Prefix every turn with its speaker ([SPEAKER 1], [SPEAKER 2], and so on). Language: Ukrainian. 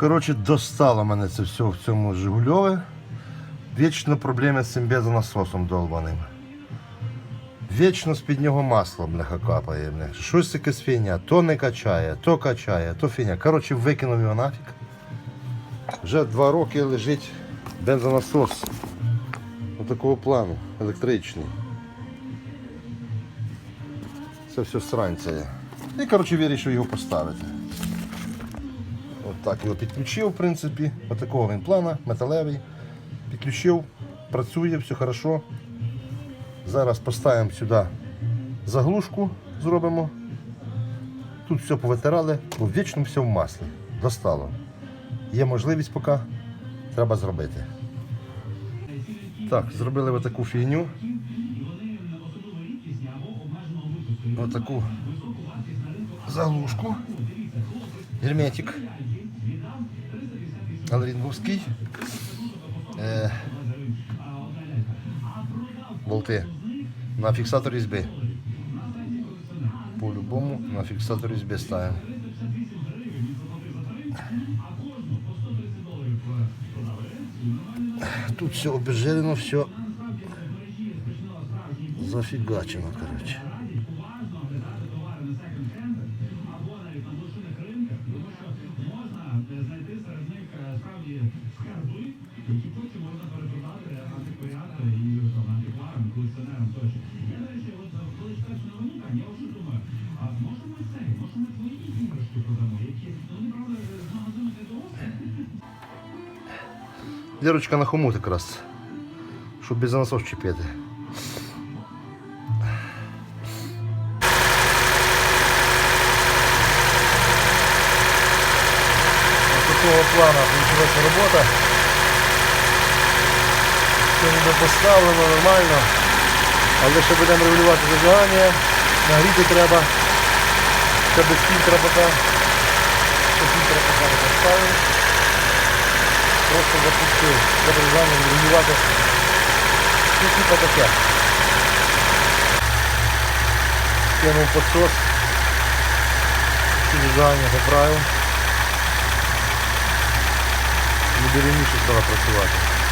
[SPEAKER 1] Коротше, достало мене це все в цьому Жигульові. Вічно проблеми з цим бензонасосом долбаним. Вічно з-під нього масло бляха капає. Бля. Щось таке фігня. То не качає, то качає, то фігня. Коротше, викинув його нафіг. Вже два роки лежить бензонасос. Отакого плану, електричний. Це все сранцяє. І коротше вирішив його поставити. Так його підключив, в принципі. Отакого він плана, металевий. Підключив, працює, все хорошо. Зараз поставимо сюди заглушку, зробимо. Тут все повитирали, бо вічно все в маслі. Достало. Є можливість поки, треба зробити. Так, зробили ви таку фігню. Отаку заглушку. Герметик. Алрінговський. Е, болти. На фіксатор різьби. По-любому на фіксатор різьби ставимо. Тут все обезжирено, все І Якуті можна перепитати антикваріатом і там, антикваром, колекціонером тощо. Я, до речі, от коли читаєш новину, там, я вже думаю, а може ми це, може ми твої іграшки продамо, які, ну, не правда, з магазину не досить. Дірочка на хомут якраз, щоб без насос чіп'яти. Такого плана получилась робота. Все ніби поставлено нормально. Але ще будемо регулювати зажигання, нагріти треба. Ще без фільтра поки. Ще фільтра поки не поставили. Просто запустив. Треба заново регулювати. Ну, типа таке. Кинув подсос. Зажигання поправив. Буде рівніше стало працювати.